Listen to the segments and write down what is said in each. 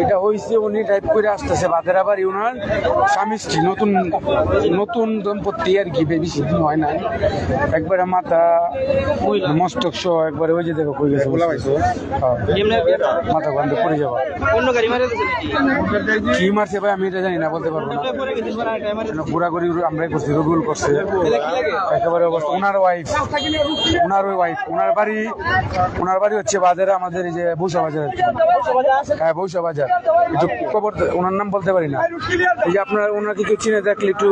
এটা হয়েছে উনি টাইপ করে আসতেছে বাদেরা বাড়ি ওনার স্বামী স্ত্রী। নতুন নতুন দম্পতি আর কি বেশি দিন হয় না একবারে মাথা মস্তক সহ একবারে ওই যে দেখো কই গেছে। মাথা গন্ধ পড়ে যাওয়া। অন্য গাড়ি মারা কি মারছে ভাই আমি এটা জানি না বলতে পারব না। ঘোরাঘুরি আমরাই করছি রুল করছে। একেবারে অবস্থা ওনার ওয়াইফ ওনার ওই ওয়াইফ ওনার বাড়ি ওনার বাড়ি হচ্ছে বাজারে, আমাদের এই যে বৌসা বাজার হ্যাঁ বৌসা বাজার। একটু খবর ওনার নাম বলতে পারি না। এই যে আপনার ওনাকে কেউ চিনে দেখলে একটু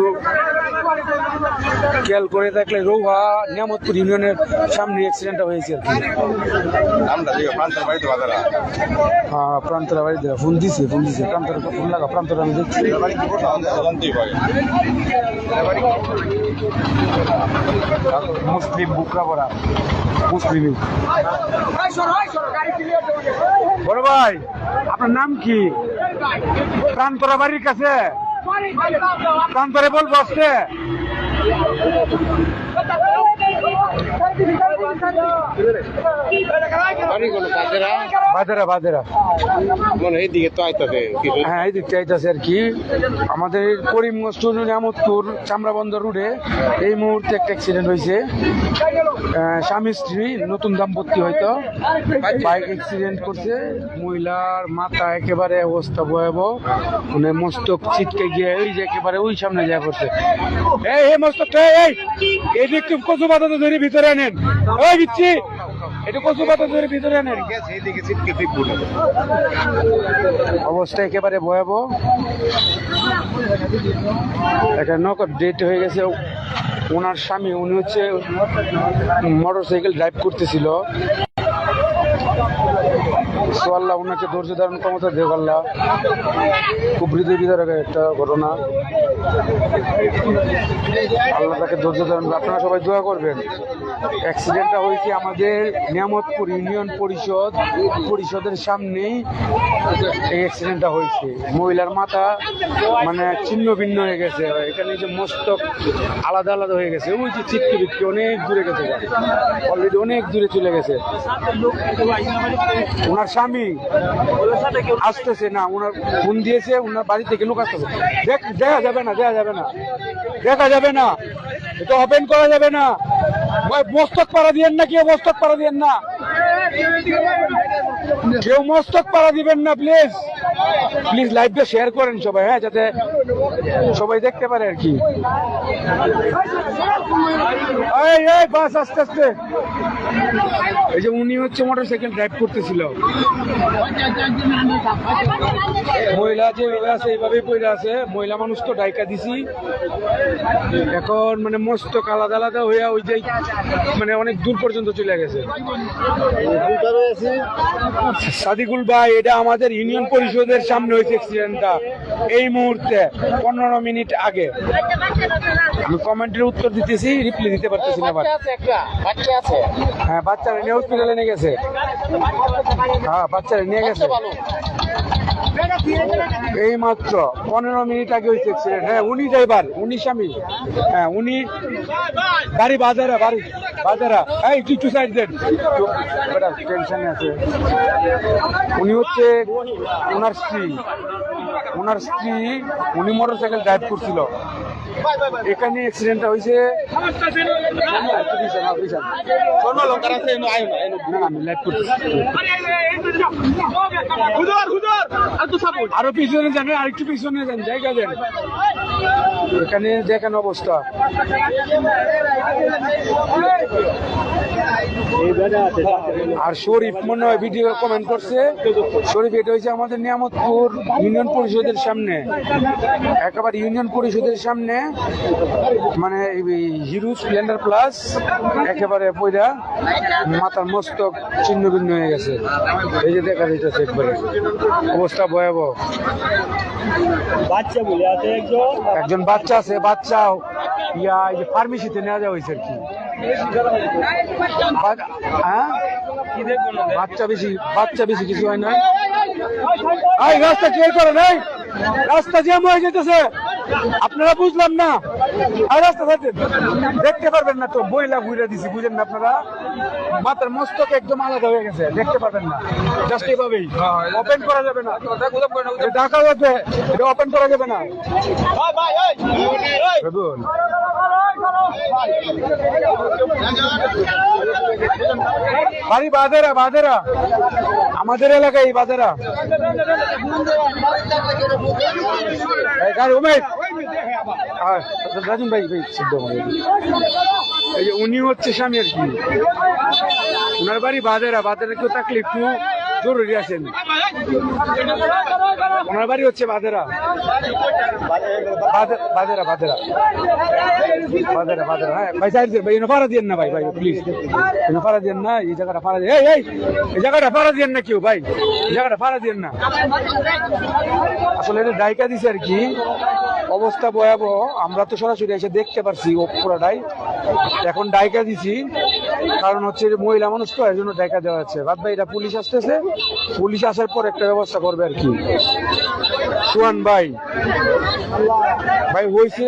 খেয়াল করে দেখলে রৌহা নিয়ামতপুর ইউনিয়নের সামনে অ্যাক্সিডেন্টটা হয়েছে আর কি। প্রান্তের হ্যাঁ প্রান্তরা বাড়িতে ফোন দিছে ফোন দিছে। প্রান্তরা ফোন লাগা প্রান্তরা আমি দেখছি। মুসলিম বুকরা ভরা। মুসলিমই। বড় ভাই আপনার নাম কি? প্রান্তরা বাড়ির কাছে? প্রান্তরে বলব আসতে Ja. বাজারা? মনে তো আইতাছে হ্যাঁ এই আইতাছে আর কি। আমাদের করিমগঞ্জ টু নিয়ামতপুর চামড়াবন্দর রোডে এই মুহূর্তে একটা অ্যাক্সিডেন্ট হয়েছে। স্বামী স্ত্রী নতুন দাম্পত্য হয়তো। বাইক অ্যাক্সিডেন্ট করছে। মহিলার মাথা একেবারে অবস্থা ভয়াবহ। মানে মস্তক ছিটকে গিয়ে ওই যে একেবারে ওই সামনে যা করছে এই কচু পাতা তো ধরে ভিতরে আনেন ওই বিচ্ছি একটু কচু পাতা ধরে ভিতরে বুঝে অবস্থা একেবারে ভয়াবহ। একটা নকর ডেট হয়ে গেছে। ওনার স্বামী, উনি হচ্ছে মোটর সাইকেল ড্রাইভ করতেছিল সোয়াল্লাহ ওনাকে ধৈর্য ধারণ ক্ষমতা দেখ আল্লাহ। খুব হৃদয় বিদারক একটা ঘটনা। আল্লাহ তাকে ধৈর্য ধারণ আপনারা সবাই দোয়া করবেন। অ্যাক্সিডেন্টটা হয়েছে আমাদের নিয়ামতপুর ইউনিয়ন পরিষদ, পরিষদের সামনেই এই অ্যাক্সিডেন্টটা হয়েছে। মহিলার মাথা মানে ছিন্ন ভিন্ন হয়ে গেছে। এখানে যে মস্তক আলাদা আলাদা হয়ে গেছে। ওই যে চিটকে বিটকে অনেক দূরে গেছে অলরেডি অনেক দূরে চলে গেছে। ওনার স্বামী আসতেছে না। ওনার ফোন দিয়েছে, ওনার বাড়ি থেকে লোক আসতেছে। দেখ, দেখা যাবে না, দেখা যাবে না। দেখা যাবে না। এটা ওপেন করা যাবে না। মস্তক পাড়া দিয়েন না, কেউ মস্তক পাড়া দিয়েন না। কেউ মস্তক পাড়া দিবেন না প্লিজ প্লিজ লাইভটা শেয়ার করেন সবাই হ্যাঁ যাতে সবাই দেখতে পারে আর কি। বাস আস্তে আস্তে। এই যে উনি হচ্ছে মোটর সাইকেল ড্রাইভ করতেছিল। মহিলা যেভাবে আছে, এইভাবেই পড়ে আছে। মহিলা মানুষ তো ডাইকা দিছি। এখন মানে মস্তক আলাদা আলাদা হয়ে ওই যে মানে অনেক দূর পর্যন্ত চলে গেছে। সাদিকুল ভাই, এটা আমাদের ইউনিয়ন পরিষদের সামনে হয়েছে অ্যাক্সিডেন্টটা এই মুহূর্তে পনেরো মিনিট আগে। আমি কমেন্টের উত্তর দিতেছি রিপ্লাই দিতে পারতেছি না হ্যাঁ বাচ্চারা নিয়ে হসপিটালে নিয়ে গেছে। হ্যাঁ বাচ্চারা নিয়ে গেছে। এই মাত্র পনেরো মিনিট আগে হয়েছে অ্যাক্সিডেন্ট হ্যাঁ উনি ড্রাইভার উনি স্বামী। হ্যাঁ উনি বাড়ি, বাজারা বাড়ি, বাজারা। এই, একটু সাইড দেন। টেনশনে আছে। উনি হচ্ছে ওনার স্ত্রী। ওনার স্ত্রী উনি মোটরসাইকেল ড্রাইভ করছিল। এখানে অ্যাক্সিডেন্টটা হয়েছে। আর পিছনে যান আর একটু পিছনে যান জায়গা দেন। এখানে দেখেন অবস্থা। আর শরীফ মনে হয় ভিডিও কমেন্ট করছে। শরীফ এটা হয়েছে আমাদের নিয়ামতপুর ইউনিয়ন পরিষদের সামনে। একেবারে ইউনিয়ন পরিষদের সামনে। মানে হিরো স্প্লেন্ডার প্লাস একেবারে পয়রা মাথার মস্তক ছিন্ন ভিন্ন হয়ে গেছে। এই যে দেখা যাইতেছে একবারে। অবস্থা ভয়াবহ। বাচ্চা বলে আছে একজন। একজন বাচ্চা আছে বাচ্চা। ইয়া এই যে ফার্মেসিতে নেওয়া যাওয়া হয়েছে আর কি। হ্যাঁ? বাচ্চা বেশি বাচ্চা বেশি কিছু হয় না। রাস্তা ক্লিয়ার করে নাই রাস্তা জ্যাম হয়ে যেতেছে আপনারা বুঝলাম না। আর রাস্তা থাকেন দেখতে পারবেন না তো, বইলা ঘুরে দিছি, বুঝেন না আপনারা? মাথার মস্তক একদম আলাদা হয়ে গেছে, দেখতে পারবেন না। জাস্ট এভাবেই। ওপেন করা যাবে না। ঢাকা যাবে, এটা ওপেন করা যাবে না। বাড়ি বাদেরা বাদেরা আমাদের এলাকায় এই গাড়ি, উমেশ। আয়, রাজীব ভাই ভাই সিদ্ধ উনি হচ্ছে স্বামী আর কি। ওনার বাড়ি বাদেরা বাদেরা কেউ থাকলে একটু জরুরি আছেন ওনার বাড়ি হচ্ছে বাদেরা। বাদে- বাদেরা বাদেরা। হ্যাঁ। দিয়েন না ভাই ভাই দিয়েন না এই দিয়ে এই না কেউ ভাই। এই দিয়েন না। আসলে ডাইকা দিছে আর কি। অবস্থা ভয়াবহ। আমরা তো সরাসরি এসে দেখতে পারছি পুরাটাই। এখন ডাইকা দিছি। কারণ হচ্ছে মহিলা মানুষ তো এর জন্য ডাইকা দেওয়া হচ্ছে। বাদ ভাই এটা পুলিশ আসতেছে। পুলিশ আসার পর একটা ব্যবস্থা করবে আর কি। সুয়ান ভাই ভাই হয়েছে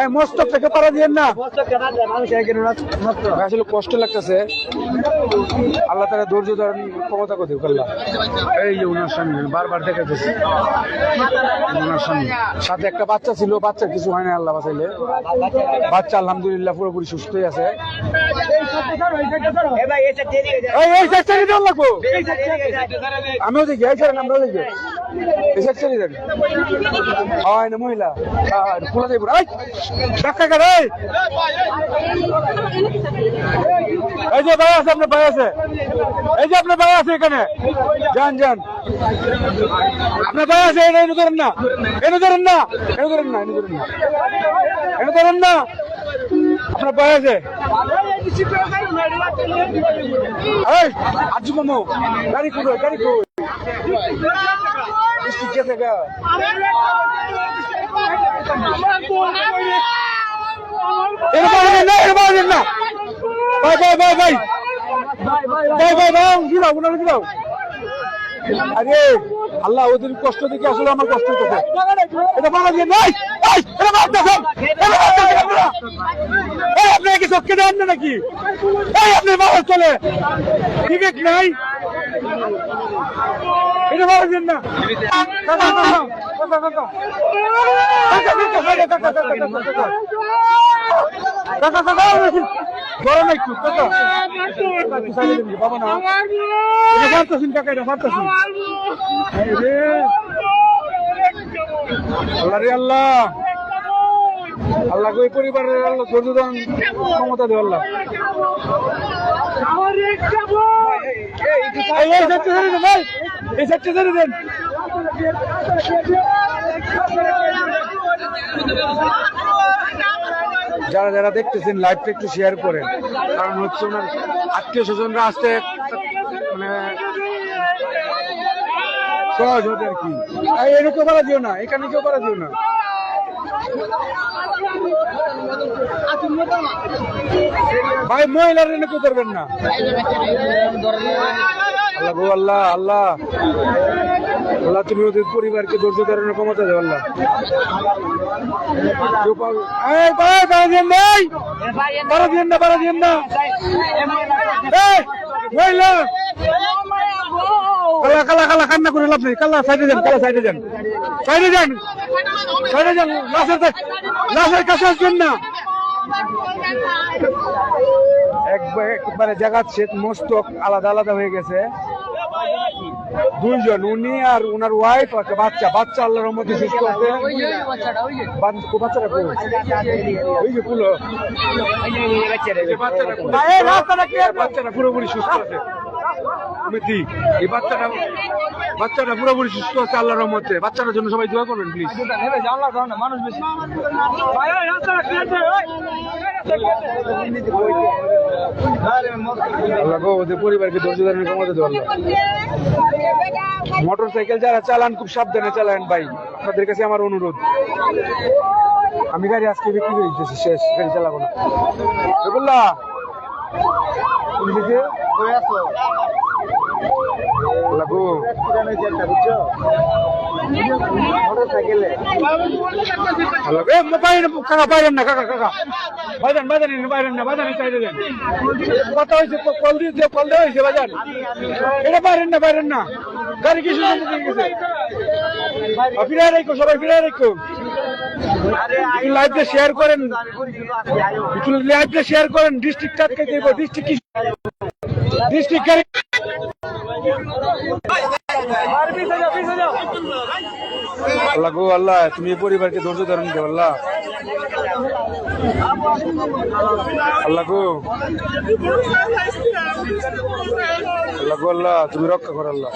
এই মস্তক থেকে পারা দিয়েন না আসলে কষ্ট লাগতেছে আল্লাহ তারা ধৈর্য ধারণ ক্ষমতা করতে আল্লাহ এই যে উনার সামনে বারবার দেখাইতেছে উনার সামনে সাথে একটা বাচ্চা ছিল বাচ্চা কিছু হয় না আল্লাহ বাঁচাইলে বাচ্চা আলহামদুলিল্লাহ পুরোপুরি সুস্থই আছে আমিও দেখি এই সাইড আমরাও দেখি এই সাইড ছেড়ে হয় না মহিলা। আর খোলা দেবো এই ডাক্তার কার এই। এই যে ভাই আছে, আপনার ভাই আছে। এই যে আপনার ভাই আছে এখানে। যান যান। আপনার ভাই আছে, এনে ধরেন না। এনে ধরেন না। এনে ধরেন না, এনে ধরেন না। এনে ধরেন না। আপনার ভাই আছে। এই আজু মামু গাড়ি কুড়ো গাড়ি কুড়ো ভাই আরে আল্লাহ ওদের কষ্ট দেখে আসলে আমার কষ্ট হইতেছে এটা মারা দিয়ে নাই। কি নাকি? আপনি চলে। বিবেক নাই। আল্লাহ ওই পরিবারের আল্লাহ ক্ষমতা আল্লাহ। এই এই সাইডটা ছেড়ে দেন ভাই। এই সাইডটা ছেড়ে দেন। যারা যারা দেখতেছেন লাইভটা একটু শেয়ার করেন। কারণ হচ্ছে ওনার আত্মীয় স্বজনরা আসতে মানে সহজ হবে আর কি। কেউ পারা দিও না এখানে কেউ পারা দিও না। ভাই, মহিলার এনে কেউ করবেন না। আল্লাহ আল্লাহ আল্লাহ। আল্লাহ, তুমি ওদের পরিবারকে ধৈর্য ধারণের ক্ষমতা দেও, আল্লাহ। না কালা কালা কালা, কান্না করে লাভ নেই। কালা, সাইডে যান, কালা, সাইডে যান। সাইডে যান। সাইডে যান লাশের কাছে আসবেন না। একবার একবারে জাগাচ্ছে মস্তক আলাদা আলাদা হয়ে গেছে। দুইজন উনি আর উনার ওয়াইফ আর বাচ্চা। বাচ্চা আল্লাহর মধ্যে সুস্থ আছে বাচ্চাটা ওই যে বাচ্চাটা পুরোপুরি সুস্থ আছে। এই বাচ্চাটা বাচ্চাটা পুরোপুরি সুস্থ আছে আল্লাহর রহমতে। বাচ্চাটার জন্য সবাই দোয়া করবেন প্লিজ মানুষ বেশি। আল্লাহ গো ওদের পরিবারকে ধৈর্য ধারণের ক্ষমতা দেওয়া মোটর সাইকেল যারা চালান খুব সাবধানে চালান ভাই। আপনাদের কাছে আমার অনুরোধ। আমি গাড়ি আজকে বিক্রি করে দিতেছি শেষ গাড়ি চালাবো না। রবিল্লা তুমি দেখে আল্লাহ গো আল্লাহ এ বাইরেন কাকা বাইরেন না, কাকা কাকা। বাজান বাজান বাইরেন না বাজান চাইলে দেন। কথা হয়েছে কল দিয়েছে, কল দেওয়া হয়েছে, বাজান। এটা বাইরেন না বাইরেন না। গাড়ি কিছু ফিরে রেখো, সবাই ফিরে রেখো। লাইভটা শেয়ার করেন। লাইভটা শেয়ার করেন ডিস্ট্রিক্ট আটকে দেবো ডিস্ট্রিক্ট কি? ডিস্ট্রিক্ট আল্লাহ গো আল্লাহ তুমি এই পরিবারকে ধৈর্য ধারণ করো আল্লাহ আল্লাহ গো। আল্লাহ গো আল্লাহ তুমি রক্ষা করো আল্লাহ।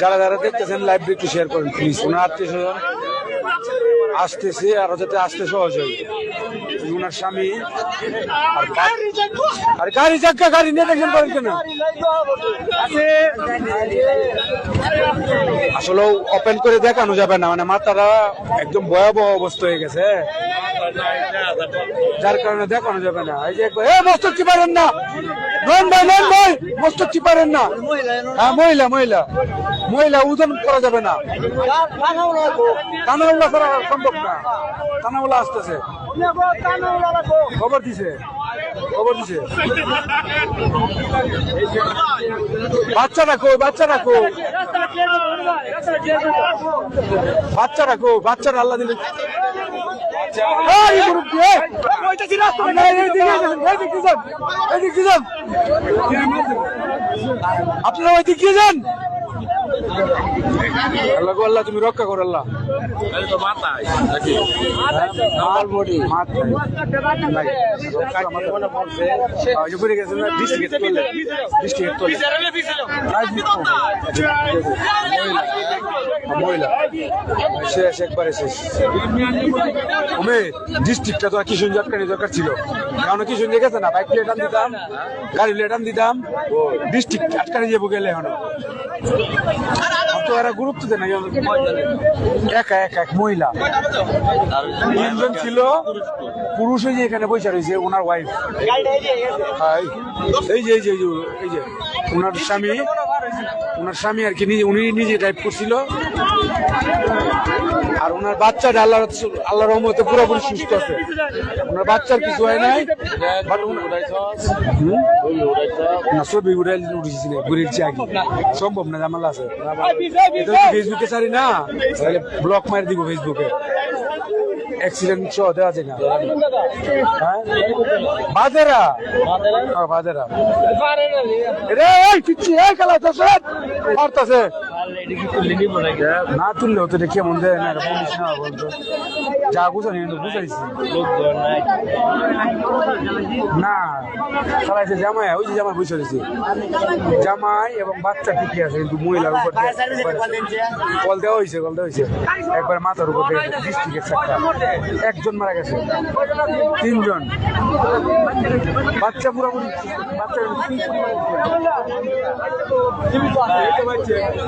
যারা যারা দেখতেছেন লাইভ একটু শেয়ার করেন প্লিজ ওনার আত্মীয় স্বজন? আসতেছে আরও যাতে আসতে সহজ হয়। ওনার স্বামী আর গাড়ি চাক্কা গাড়ি নিয়ে দেখেন করেন কেন? আসলে ওপেন করে দেখানো যাবে না মানে মাথাটা একদম ভয়াবহ অবস্থা হয়ে গেছে। যার কারণে দেখানো যাবে না। এই যে এ মস্তক চিপারেন না। নন ভাই নন ভাই মস্তক চিপারেন না। হ্যাঁ মহিলা মহিলা। মহিলা ওজন করা যাবে না। কানাউল্লা করা সম্ভব না। কানাউল্লা আসতেছে। খবর দিছে। খবর দিছে। বাচ্চা রাখো বাচ্চা রাখো। বাচ্চা রাখো বাচ্চারা আল্লাহ দিলে। আপনারা ওই দিকে যান। আল্লাহ গো আল্লাহ তুমি রক্ষা করো আল্লাহ। মহিলা শেষ একবারে শেষ ওমে ডিস্ট্রিক্টটা তো আর কিশোর আটকানি দরকার ছিল কারণ কিশোর গেছে না বাইক প্লেট দিতাম গাড়ি প্লেট দিতাম ডিস্ট্রিক্ট আটকানি যাব গেলে এখন তো এরা গুরুত্ব দেয় না একা, এক এক মহিলা। তিনজন ছিল, পুরুষ যে এখানে বসে রয়েছে ওনার ওয়াইফ এই যে এই যে এই যে এই যে, ওনার স্বামী ওনার স্বামী আর কি, নিজে উনি নিজে ড্রাইভ করছিল। আর ওনার বাচ্চাটা আল্লাহ আল্লাহ রহমতে পুরোপুরি সুস্থ আছে। ওনার বাচ্চার কিছু হয় নাই? না ছবি উড়াই উঠেছিল ঘুরেছি আগে সম্ভব না জামালা আছে। ফেসবুকে ছাড়ি না তাহলে ব্লক মারি দিব ফেসবুকে। অ্যাক্সিডেন্ট সহ দেওয়া যায় না। হ্যাঁ? বাদেরা হ্যাঁ রে এই খেলা আছে মারতাছে। না তুললে হতো রে কেমন দেয় না যা বুঝানি কিন্তু বুঝাইছি না চালাইছে জামাই, ওই যে জামাই বুঝে রয়েছে। জামাই এবং বাচ্চা ঠিকই আছে, কিন্তু মহিলার উপর কল দেওয়া হয়েছে, কল দেওয়া হয়েছে। একবার মাথার উপর ডিস্ট্রিক্টের চারটা। একজন মারা গেছে। তিনজন। বাচ্চা পুরোপুরি বাচ্চা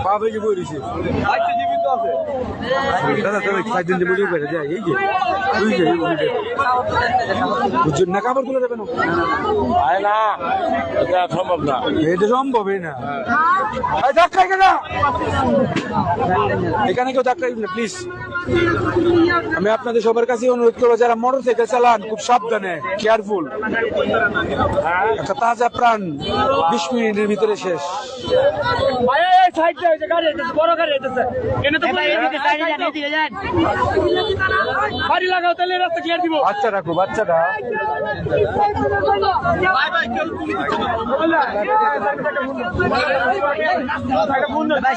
বাবা বই রয়েছে দাদা দাদা সাত দিন যে বই করে যায় এই যে তুই যে বুঝছেন না কাপড় তুলে দেবে না না এটা সম্ভব না। এটা সম্ভবই না। ধাক্কা কেন এখানে কেউ ধাক্কা দিবেন না প্লিজ আমি আপনাদের সবার কাছে অনুরোধ করব যারা মোটর সাইকেল চালান খুব সাবধানে কেয়ারফুল একটা তাজা প্রাণ বিশ মিনিটের ভিতরে শেষ। বাড়ি লাগাও। তাহলে রাস্তা ক্লিয়ার দিব। বাচ্চা রাখো বাচ্চাটা। ভাই?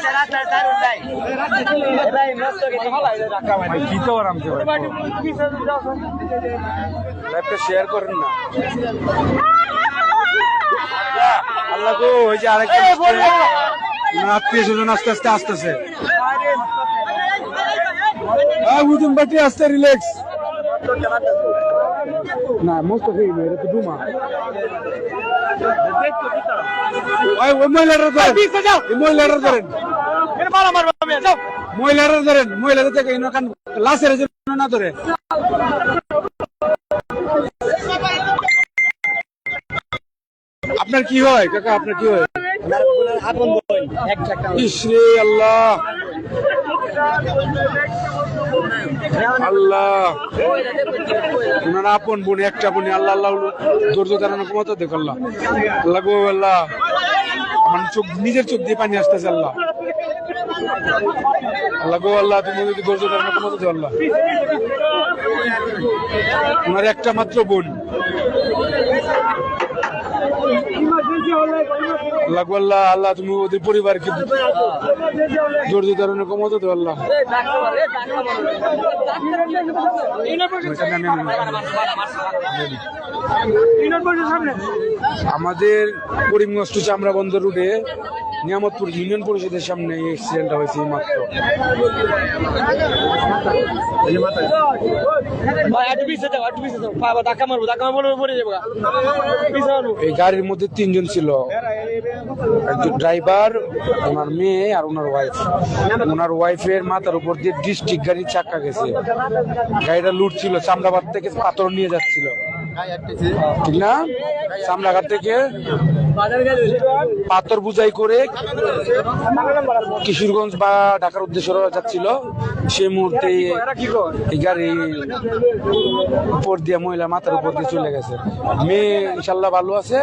লাইভটা শেয়ার করেন না। আল্লাহ গো ওই যে আরেকটা আত্মীয় স্বজন আস্তে আস্তে আসতেছে। বুঝুন বাটি আস্তে রিল্যাক্স না মস্ত খেয়ে নেই এটা তো ডুমা ওই ওই মহিলাটা ধরেন। মহিলারা ধরেন মহিলারা থেকে লাশের না ধরে? আপনার কি হয়, কাকা, আপনার কি হয়? আপন বোন, একটা বোন, আল্লাহ আল্লাহ ধৈর্য ধারণের ক্ষমতা দেখো আল্লাহ। আমার চোখ, নিজের চোখ দিয়ে পানি আসতেছে, আল্লাহ। আল্লাহ আল্লাহ, তুমি যদি আল্লাহ। ওনার একটা মাত্র বোন। ওদের পরিবারকে দেও আল্লাহ। আমাদের করিমগঞ্জ টু চামড়া বন্দর রুটে নিয়ামতপুর ইউনিয়ন পরিষদের সামনে এই অ্যাক্সিডেন্টটা হয়েছে এই মাত্র এই গাড়ির মধ্যে তিনজন ছিল। একজন ড্রাইভার ওনার মেয়ে আর ওনার ওয়াইফ ওনার ওয়াইফের মাথার উপর দিয়ে ডিস্ট্রিক্ট গাড়ির চাক্কা গেছে। গাড়িটা লুট ছিল চামড়াবাদ থেকে পাথর নিয়ে যাচ্ছিল। ঠিক না? চামড়াঘাট থেকে পাথর বুঝাই করে কিশোরগঞ্জ বা ঢাকার উদ্দেশ্যে যাচ্ছিল। সেই মুহূর্তে এই গাড়ি উপর দিয়ে মহিলা মাথার উপর দিয়ে চলে গেছে। মেয়ে ইনশাল্লাহ ভালো আছে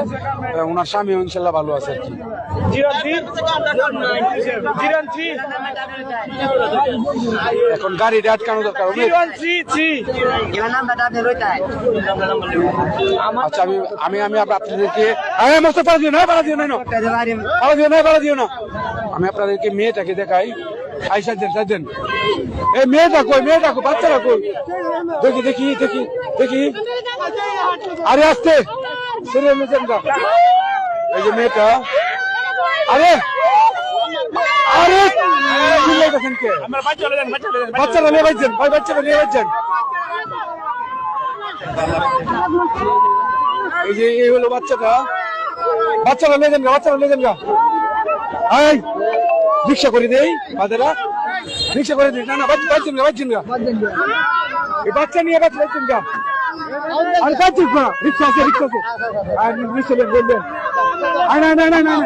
ওনার স্বামীও ইনশাল্লাহ ভালো আছে আর কি। এখন গাড়িটা আটকানো দরকার আচ্ছা আমি আমি আমি আপ- আপনাদেরকে আরে মস্ত পাড়া দিও না পাড়া দিও না। পাড়া দিও না পাড়া দিও না। আমি আপনাদেরকে মেয়েটাকে দেখাই। আইসা দেন দেন। এই মেয়েটা কই মেয়েটা কই বাচ্চারা কই? দেখি দেখি দেখি দেখি। আরে আসতে সেরে মেয়েছেন গা এই যে মেয়েটা। আরে! আরে! বাচ্চারা নিয়ে বাইছেন ভাই বাচ্চারা নিয়ে বাইছেন এই যে, এই হলো বাচ্চাটা। বাচ্চারা নিয়ে যান বাচ্চারা নিয়ে যান এই, রিক্সা করে দেই বাজারা রিক্সা করে দিই। না না বাচ্চা বাচ্চা গা বাচ্চা গা। এই বাচ্চা নিয়ে বাচ্চা বাচ্চা গা। আরে বাচ্চা গা। রিক্সা আছে রিক্সা আছে। আর রিক্সা লোক বলবেন আরে না না না না না।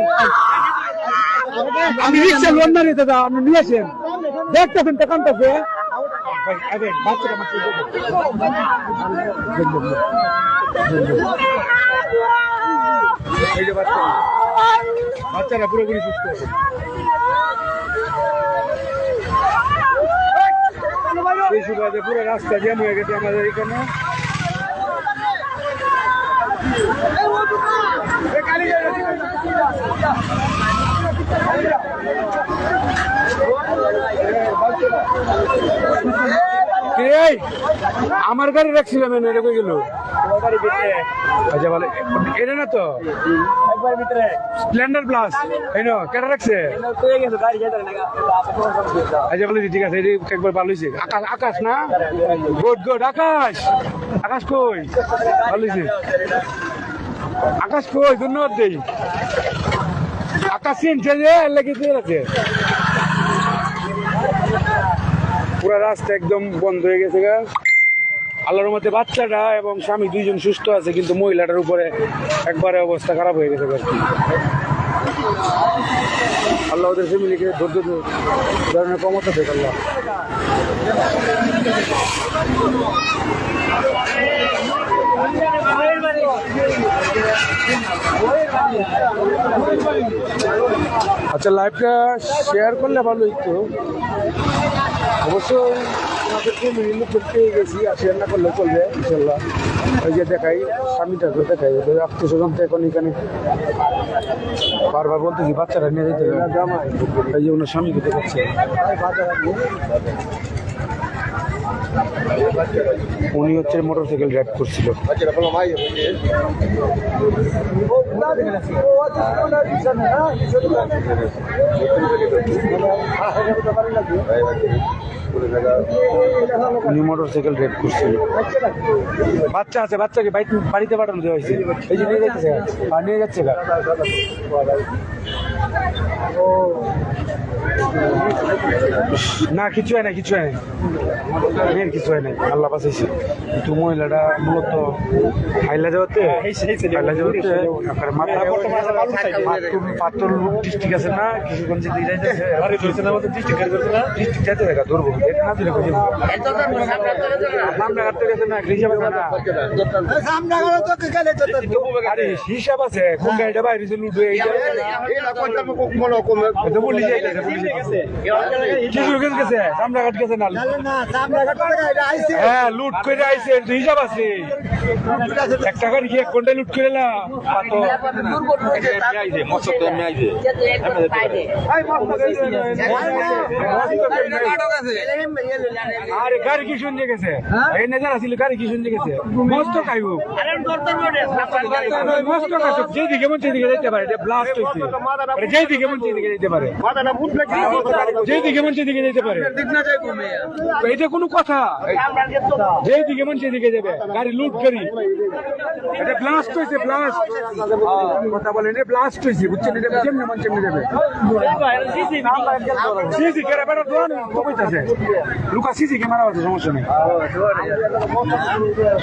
আমি রিক্সা লোন না রে, দাদা, আপনি নিয়ে আসেন। দেখতেছেন তো, কানতেছে। বাচ্চাটা বাচ্চারা পুরোপুরি সুস্থ আছে। পুরো রাস্তা জ্যাম হয়ে গেছে আমাদের এখানে। আমার গাড়ি রাখছিলাম এনে কই গেল। আচ্ছা বলে এটা না তো? স্প্লেন্ডার প্লাস এই নো কেটা রাখছে? আচ্ছা বলে ঠিক আছে এটি একবার ভালো হয়েছে। আকাশ আকাশ না? গুড গুড আকাশ! আকাশ কই? ভালো হয়েছে। আকাশ কই? ধন্যবাদ দেই। আকাশ চিনছে যে আছে পুরো রাস্তা একদম বন্ধ হয়ে গেছে গা। আল্লাহর মধ্যে বাচ্চাটা এবং স্বামী দুইজন সুস্থ আছে, কিন্তু মহিলাটার উপরে একবারে অবস্থা খারাপ হয়ে গেছে আর আল্লাহ ওদের ফ্যামিলিকে ধৈর্য ধরনের ক্ষমতা দেখ আল্লাহ। আচ্ছা লাইভটা শেয়ার করলে ভালো হইতো। অবশ্যই আমাদের বিভিন্ন লোক গেছি শেয়ার না করলে চলবে ইনশাল্লাহ। ওই যে দেখাই স্বামীটাকে দেখাই ওদের আত্মীয় স্বজন তো এখন এখানে। বারবার বলতেছি বাচ্চারা নিয়ে যেতে ওই যে ওনার স্বামীকে দেখাচ্ছে। উনি হচ্ছে মোটর সাইকেল ড্রাইভ করছিল। উনি মোটর সাইকেল ড্রাইভ করছিল। বাচ্চা আছে, বাচ্চাকে বাড়িতে পাঠানো দেওয়া হয়েছে। এই যে নিয়ে যাচ্ছে নিয়ে যাচ্ছে গা। না কিছু হয় না কিছু হয় না মেয়ের কিছু হয় না আল্লাহ বাঁচাইছে কিন্তু মহিলাটা মূলত হাইলা যাওয়াতে হাইলা যাওয়াতে আপনার মাথা পাত্তল ডিস্ট্রিক্ট আছে না কিশোরগঞ্জ ডিস্ট্রিক্ট যাইতে দেখা ধরবো না দিলে বুঝে রামনাঘাট থেকে গেছে না হিসাব আছে না আরে হিসাব আছে কোন গাড়িটা বাইরে যে লুটবে এইটা বলি যাইতেছে বলি না? হ্যাঁ কি আরে শুনছে গেছে? কি গেছে? মস্ত মস্ত যেদিকে মন সেদিকে যেতে পারে যেদিকে মন সেদিকে যেতে পারে। যেদিকে মন সেদিকে যেতে পারে। এটা কোনো কথা। যেদিকে মন সেদিকে যাবে। গাড়ি লুট করি। এটা ব্লাস্ট হয়েছে ব্লাস্ট কথা বলেন ব্লাস্ট হয়েছে বুঝছেন? এটা যেমনি মন সেমনি যাবে। সিসি ক্যামেরা দোয়ান কইতাছে লুকা, সিসি ক্যামেরা আছে, সমস্যা নেই।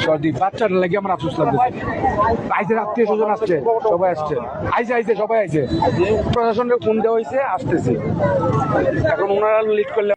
সর্দি বাচ্চাটা লাগে আমরা আফসোস লাগতেছে। আইসে আত্মীয় স্বজন আসছে, সবাই আসছে। আইসে আইসে, সবাই আইসে। প্রশাসনকে ফোন দেওয়া হয়েছে আসতেছে। এখন ওনারা লিড করলে